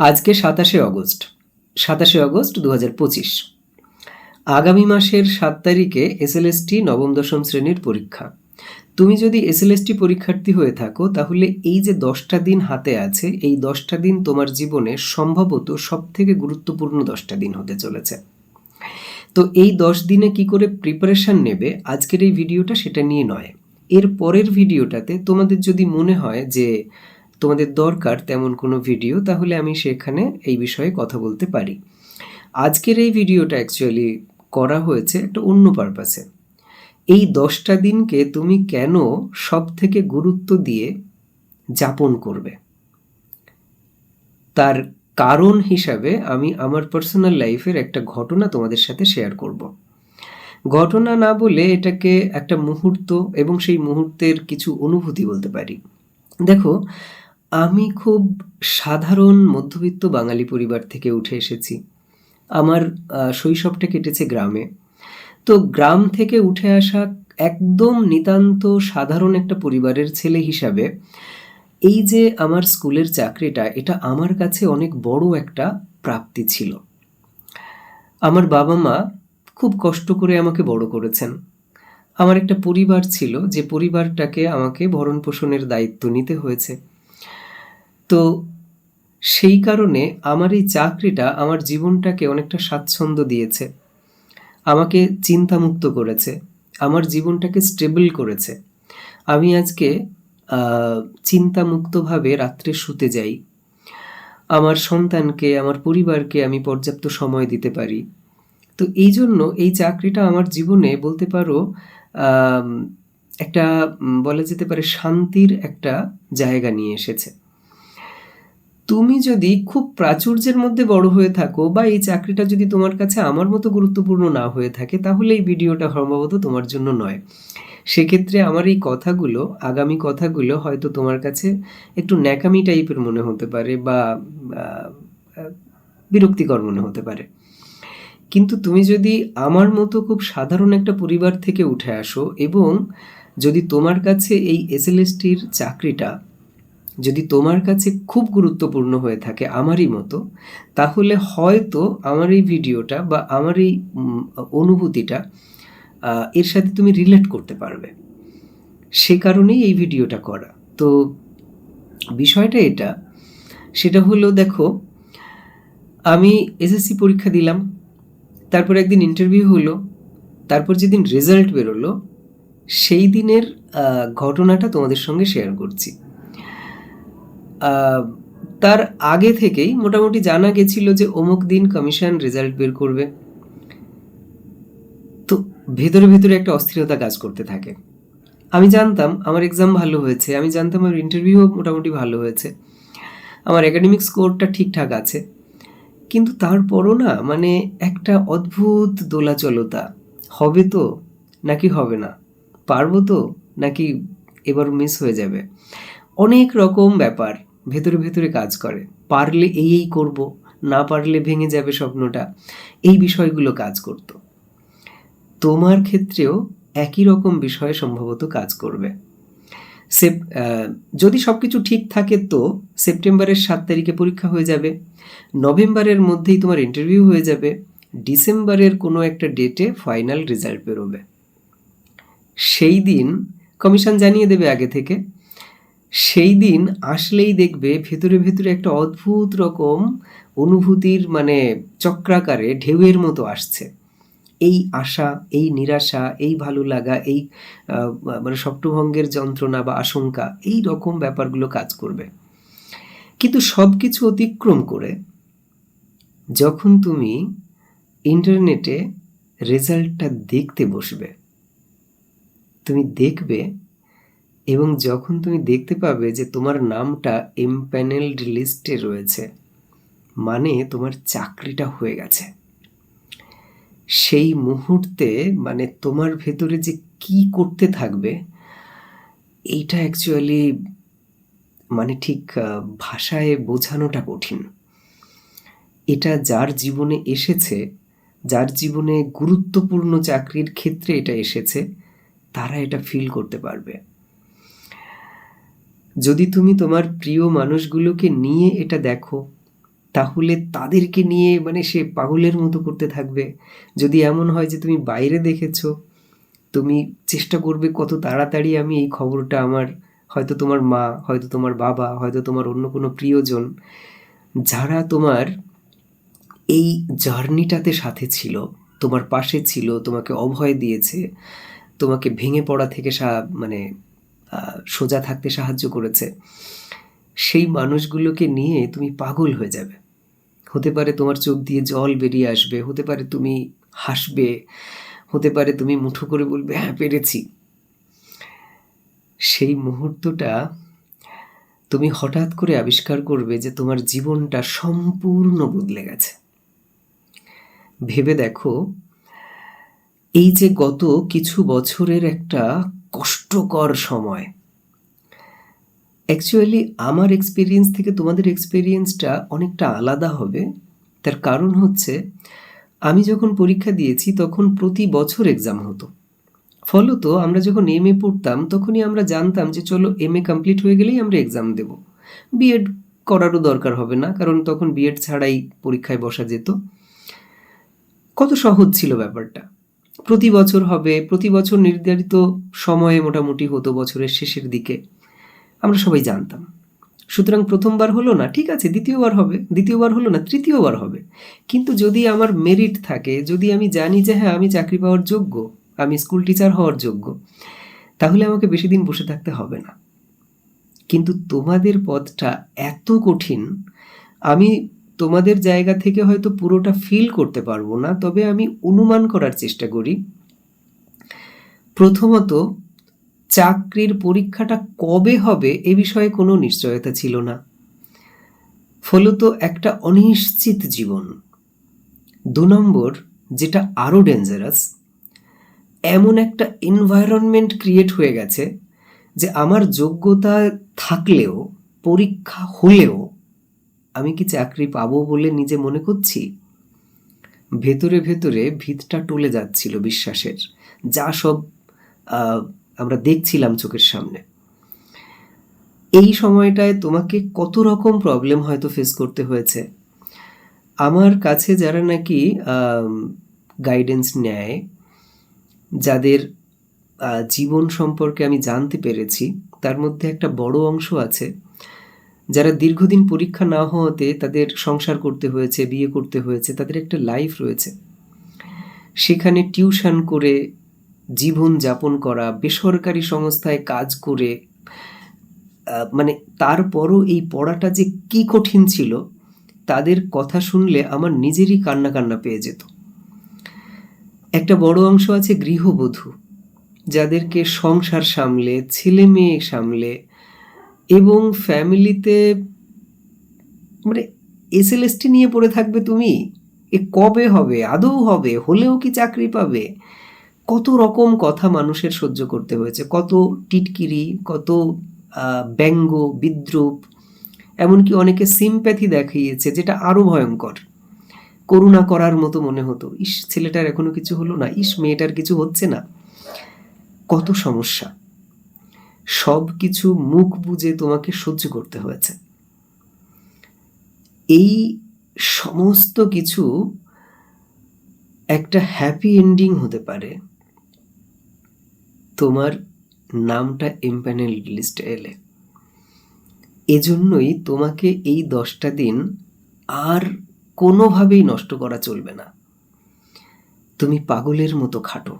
আজকে সাতাশে অগস্ট সাতাশে অগস্ট দু পঁচিশ। আগামী মাসের সাত তারিখে এসএলএসটি নবম, দশম শ্রেণির পরীক্ষা। তুমি যদি এসএলএসটি পরীক্ষার্থী হয়ে থাকো, তাহলে এই যে দশটা দিন হাতে আছে, এই দশটা দিন তোমার জীবনে সম্ভবত সব থেকে গুরুত্বপূর্ণ দশটা দিন হতে চলেছে। তো এই দশ দিনে কি করে প্রিপারেশন নেবে, আজকের এই ভিডিওটা সেটা নিয়ে নয়। এর পরের ভিডিওটাতে তোমাদের যদি মনে হয় যে তোমাদের দরকার তেমন কোনো ভিডিও তাহলে আমি সেখানে এই বিষয়ে কথা বলতে পারি। আজকের এই ভিডিওটা অ্যাকচুয়ালি করা হয়েছে একটা অন্য পারপাসে এই দশটা দিনকে তুমি কেন সব থেকে গুরুত্ব দিয়ে যাপন করবে? তার কারণ হিসাবে আমি আমার পার্সোনাল লাইফের একটা ঘটনা তোমাদের সাথে শেয়ার করব। ঘটনা না বলে এটাকে একটা মুহূর্ত এবং সেই মুহূর্তের কিছু অনুভূতি বলতে পারি। দেখো আমি খুব সাধারণ মধ্যবিত্ত বাঙালি পরিবার থেকে উঠে এসেছি। আমার শৈশবটা কেটেছে গ্রামে। তো গ্রাম থেকে উঠে আসা একদম নিতান্ত সাধারণ একটা পরিবারের ছেলে হিসাবে, এই যে আমার স্কুলের চাকরিটা, এটা আমার কাছে অনেক বড় একটা প্রাপ্তি ছিল। আমার বাবা মা খুব কষ্ট করে আমাকে বড় করেছেন। আমার একটা পরিবার ছিল, যে পরিবারটাকে আমাকে ভরণ পোষণের দায়িত্ব নিতে হয়েছে। তো সেই কারণে আমার এই চাকরিটা আমার জীবনটাকে অনেকটা স্বাচ্ছন্দ্য দিয়েছে। আমাকে চিন্তামুক্ত করেছে। আমার জীবনটাকে স্টেবল করেছে। আমি আজকে চিন্তামুক্তভাবে রাত্রে শুতে যাই। আমার সন্তানকে, আমার পরিবারকে আমি পর্যাপ্ত সময় দিতে পারি। তো এই জন্য এই চাকরিটা আমার জীবনে বলতে পারো একটা বলা যেতে পারে শান্তির একটা জায়গা নিয়ে এসেছে। তুমি যদি খুব প্রাচুর্যের মধ্যে বড় হয়ে থাকো বা এই চাকরিটা যদি তোমার কাছে আমার মতো গুরুত্বপূর্ণ না হয়ে থাকে, তাহলে এই ভিডিওটা সম্ভবত তোমার জন্য নয়। সেক্ষেত্রে আমার এই কথাগুলো, আগামী কথাগুলো হয়তো তোমার কাছে একটু ন্যাকামি টাইপের মনে হতে পারে বা বিরক্তিকর মনে হতে পারে। কিন্তু তুমি যদি আমার মতো খুব সাধারণ একটা পরিবার থেকে উঠে আসো এবং যদি তোমার কাছে এই এসএলএসটির চাকরিটা যদি তোমার কাছে খুব গুরুত্বপূর্ণ হয়ে থাকে আমারই মতো, তাহলে হয়তো আমার এই ভিডিওটা বা আমার এই অনুভূতিটা এর সাথে তুমি রিলেট করতে পারবে। সে কারণেই এই ভিডিওটা করা। তো বিষয়টা এটা। সেটা হলো দেখো, আমি এসএসসি পরীক্ষা দিলাম, তারপর একদিন ইন্টারভিউ হলো, তারপর যেদিন রেজাল্ট বেরোলো, সেই দিনের ঘটনাটা তোমাদের সঙ্গে শেয়ার করছি। তার আগে থেকেই মোটামুটি জানা গেছিল যে অমুক দিন কমিশন রেজাল্ট বের করবে। তো ভেতরে ভেতরে একটা অস্থিরতা কাজ করতে থাকে। আমি জানতাম আমার এক্সাম ভালো হয়েছে, আমি জানতাম আমার ইন্টারভিউ মোটামুটি ভালো হয়েছে। আমার একাডেমিক স্কোরটা ঠিকঠাক আছে। কিন্তু তারপরও না মানে একটা অদ্ভুত দোলাচলতা। হবে তো, নাকি হবে না? পারব তো, নাকি এবার মিস হয়ে যাবে? অনেক রকম ব্যাপার। ভেতরে ভেতরে কাজ করে। পারলে এই এই করব, না পারলে ভেঙে যাবে স্বপ্নটা। এই বিষয়গুলো কাজ করতো। তোমার ক্ষেত্রেও একই রকম বিষয়ে সম্ভবত কাজ করবে। সেপ যদি সব কিছু ঠিক থাকে তো সেপ্টেম্বরের সাত তারিখে পরীক্ষা হয়ে যাবে। নভেম্বরের মধ্যেই তোমার ইন্টারভিউ হয়ে যাবে। ডিসেম্বরের কোনো একটা ডেটে ফাইনাল রেজাল্ট বেরোবে। সেই দিন কমিশন জানিয়ে দেবে আগে থেকে সেই দিন আসলেই দেখবে ভেতরে ভেতরে একটা অদ্ভুত রকম অনুভূতির মানে চক্রাকারে ঢেউয়ের মতো আসছে। এই আশা, এই নিরাশা, এই ভালো লাগা, এই মানে স্বপ্নভঙ্গের যন্ত্রণা বা আশঙ্কা, এই রকম ব্যাপারগুলো কাজ করবে। কিন্তু সব কিছু অতিক্রম করে যখন তুমি ইন্টারনেটে রেজাল্টটা দেখতে বসবে, তুমি দেখবে এবং যখন তুমি দেখতে পাবে যে তোমার নামটা এমপ্যানেলড লিস্টে রয়েছে মানে তোমার চাকরিটা হয়ে গেছে। সেই মুহূর্তে মানে তোমার ভেতরে যে কি করতে থাকবে, এইটা অ্যাকচুয়ালি মানে ঠিক ভাষায় বোঝানোটা কঠিন। এটা যার জীবনে এসেছে, যার জীবনে গুরুত্বপূর্ণ চাকরির ক্ষেত্রে এটা এসেছে, তারা এটা ফিল করতে পারবে। যদি তুমি তোমার প্রিয় মানুষগুলোকে নিয়ে এটা দেখো, তাহলে তাদেরকে নিয়ে মানে সে পাগলের মতো করতে থাকবে। যদি এমন হয় যে তুমি বাইরে দেখেছ, তুমি চেষ্টা করবে কত তাড়াতাড়ি আমি এই খবরটা আমার, হয়তো তোমার মা, হয়তো তোমার বাবা, হয়তো তোমার অন্য কোনো প্রিয়জন, যারা তোমার এই জার্নিটাতে সাথে ছিল, তোমার পাশে ছিল, তোমাকে অভয় দিয়েছে, তোমাকে ভেঙে পড়া থেকে সা- মানে সোজা থাকতে সাহায্য করেছে। সেই মানুষগুলোকে নিয়ে তুমি পাগল হয়ে যাবে। হতে পারে তোমার চোখ দিয়ে জল বেরিয়ে আসবে, হতে পারে তুমি হাসবে, হতে পারে তুমি মুঠো করে বলবে হ্যাঁ পেরেছি। সেই মুহূর্তটা তুমি হঠাৎ করে আবিষ্কার করবে যে তোমার জীবনটা সম্পূর্ণ বদলে গেছে। ভেবে দেখো, এই যে গত কিছু বছরের একটা কষ্টকর সময়। অ্যাকচুয়ালি আমার এক্সপিরিয়েন্স থেকে তোমাদের এক্সপিরিয়েন্সটা অনেকটা আলাদা হবে। তার কারণ হচ্ছে, আমি যখন পরীক্ষা দিয়েছি, তখন প্রতি বছর এক্সাম হতো। ফলত আমরা যখন এম এ পড়তাম, তখনই আমরা জানতাম যে, চলো এম এ কমপ্লিট হয়ে গেলেই আমরা এক্সাম দেব। বিএড করারও দরকার হবে না, কারণ তখন বিএড ছাড়াই পরীক্ষায় বসা যেত। কত সহজ ছিল ব্যাপারটা। প্রতি বছর হবে, প্রতি বছর নির্ধারিত সময়ে মোটামুটি হতো বছরের শেষের দিকে। আমরা সবাই জানতাম। সুতরাং প্রথমবার হলো না, ঠিক আছে, দ্বিতীয়বার হবে, দ্বিতীয়বার হলো না, তৃতীয়বার হবে। কিন্তু যদি আমার মেরিট থাকে, যদি আমি জানি যে হ্যাঁ আমি চাকরি পাওয়ার যোগ্য, আমি স্কুল টিচার হওয়ার যোগ্য, তাহলে আমাকে বেশি দিন বসে থাকতে হবে না। কিন্তু তোমাদের পথটা এত কঠিন, আমি তোমাদের জায়গা থেকে হয়তো পুরোটা ফিল করতে পারব না, তবে আমি অনুমান করার চেষ্টা করি। প্রথমত, চাকরির পরীক্ষাটা কবে হবে এ বিষয়ে কোনো নিশ্চয়তা ছিল না। ফলত একটা অনিশ্চিত জীবন। দু নম্বর, যেটা আরও ডেঞ্জারাস এমন একটা এনভায়রনমেন্ট ক্রিয়েট হয়ে গেছে যে আমার যোগ্যতা থাকলেও, পরীক্ষা হলেও আমি কি চাকরি পাবো বলে নিজে মনে করছি? ভেতরে ভেতরে ভিতটা টলে যাচ্ছিল বিশ্বাসের। যা সব আমরা দেখছিলাম চোখের সামনে। এই সময়টায় তোমাকে কত রকম প্রবলেম হয়তো ফেস করতে হয়েছে। আমার কাছে যারা নাকি গাইডেন্স নেয়, যাদের জীবন সম্পর্কে আমি জানতে পেরেছি, তার মধ্যে একটা বড় অংশ আছে। যারা দীর্ঘদিন পরীক্ষা না হওয়াতে তাদের সংসার করতে হয়েছে, বিয়ে করতে হয়েছে, তাদের একটা লাইফ রয়েছে। সেখানে টিউশন করে জীবন যাপন করা, বেসরকারি সংস্থায় কাজ করে মানে তারপরও এই পড়াটা যে কি কঠিন ছিল, তাদের কথা শুনলে আমার নিজেরই কান্না কান্না পেয়ে যেত। একটা বড় অংশ আছে গৃহবধূ, যাদেরকে সংসার সামলে ছেলে মেয়ে সামলে এবং ফ্যামিলিতে মানে এসএলএসটি নিয়ে পড়ে থাকবে তুমি? এ কবে হবে? আদৌ হবে? হলেও কি চাকরি পাবে? কত রকম কথা মানুষের সহ্য করতে হয়েছে। কত টিটকিরি, কত ব্যঙ্গ, বিদ্রুপ, এমনকি অনেকে সিম্প্যাথি দেখিয়েছে, যেটা আরও ভয়ঙ্কর। করুণা করার মতো মনে হতো। ইস, ছেলেটার এখনও কিছু হলো না। ইস, মেয়েটার কিছু হচ্ছে না। কত সমস্যা। সব কিছু মুখ বুজে তোমাকে সহ্য করতে হয়েছে। এই সমস্ত কিছু একটা হ্যাপি এন্ডিং হতে পারে। তোমার নামটা এমপ্যানেল লিস্টে এলে। এজন্যই তোমাকে এই দশটা দিন আর কোনোভাবেই নষ্ট করা চলবে না। তুমি পাগলের মতো খাটো।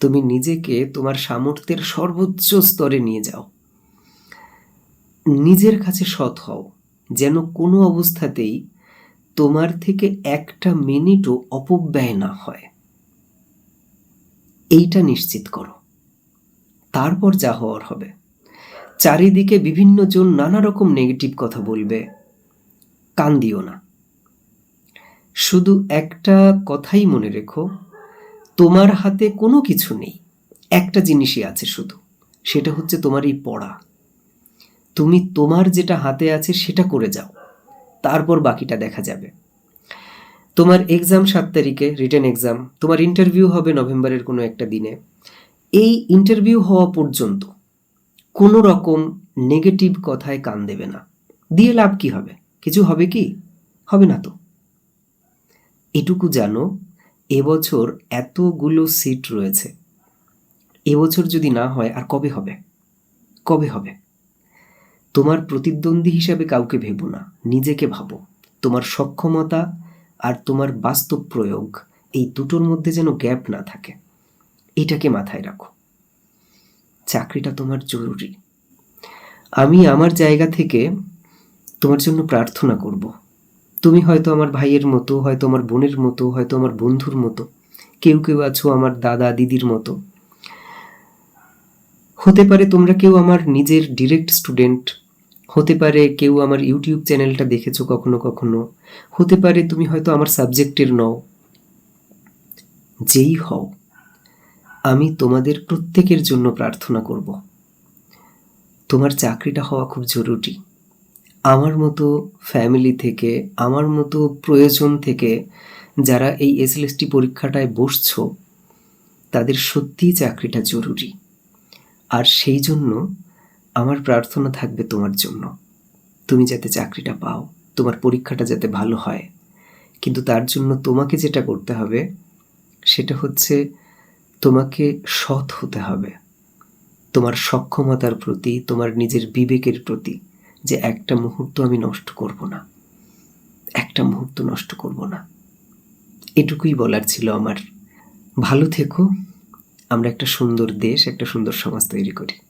তুমি নিজেকে তোমার সামর্থ্যের সর্বোচ্চ স্তরে নিয়ে যাও। নিজের কাছে সৎ হও, যেন কোনো অবস্থাতেই তোমার থেকে একটা মিনিটও অপব্যয় না হয়। এইটা নিশ্চিত করো। তারপর যা হওয়ার হবে। চারিদিকে বিভিন্ন জন নানা রকম নেগেটিভ কথা বলবে। কান দিও না। শুধু একটা কথাই মনে রেখো তোমার হাতে কোনো কিছু নেই। একটা জিনিসই আছে শুধু, সেটা হচ্ছে তোমার এই পড়া। তুমি তোমার যেটা হাতে আছে সেটা করে যাও, তারপর বাকিটা দেখা যাবে। তোমার এক্সাম সাত তারিখে রিটার্ন এক্সাম তোমার ইন্টারভিউ হবে নভেম্বরের কোনো একটা দিনে। এই ইন্টারভিউ হওয়া পর্যন্ত কোনো রকম নেগেটিভ কথায় কান দেবে না। দিয়ে লাভ কি হবে? কিছু হবে কি? হবে না তো। এটুকু জানো এবছর এতগুলো সিট রয়েছে। এবছর যদি না হয়, আর কবে হবে? কবে হবে? তোমার প্রতিদ্বন্দ্বী হিসাবে কাউকে ভেবো না, নিজেকে ভাবো। তোমার সক্ষমতা আর তোমার বাস্তব প্রয়োগ এই দুটোর মধ্যে যেন গ্যাপ না থাকে। এটাকে মাথায় রাখো। চাকরিটা তোমার জরুরি। আমি আমার জায়গা থেকে তোমার জন্য প্রার্থনা করব। তুমি হয়তো আমার ভাইয়ের মতো, হয়তো আমার বোনের মতো, হয়তো আমার বন্ধুর মতো, কেউ কেউ আছো আমার দাদা দিদির মতো। হতে পারে তোমরা কেউ আমার নিজের ডিরেক্ট স্টুডেন্ট হতে পারে কেউ আমার ইউটিউব চ্যানেলটা দেখেছ কখনো কখনো, হতে পারে তুমি হয়তো আমার সাবজেক্টের নও। যেই হও, আমি তোমাদের প্রত্যেকের জন্য প্রার্থনা করব। তোমার চাকরিটা হওয়া খুব জরুরি। আমার মতো ফ্যামিলি থেকে, আমার মতো প্রয়োজন থেকে যারা এই এসএলএসটি পরীক্ষাটায় বসছো, তাদের সত্যিই চাকরিটা জরুরি। আর সেই জন্য আমার প্রার্থনা থাকবে তোমার জন্য। তুমি যাতে চাকরিটা পাও, তোমার পরীক্ষাটা যাতে ভালো হয়। কিন্তু তার জন্য তোমাকে যেটা করতে হবে, সেটা হচ্ছে তোমাকে সৎ হতে হবে। তোমার সক্ষমতার প্রতি, তোমার নিজের বিবেকের প্রতি। যে একটা মুহূর্ত আমি নষ্ট করব না। একটা মুহূর্ত নষ্ট করব না। এটুকুই বলার ছিল আমার। ভালো থেকো। আমরা একটা সুন্দর দেশ, একটা সুন্দর সমাজ তৈরি করি।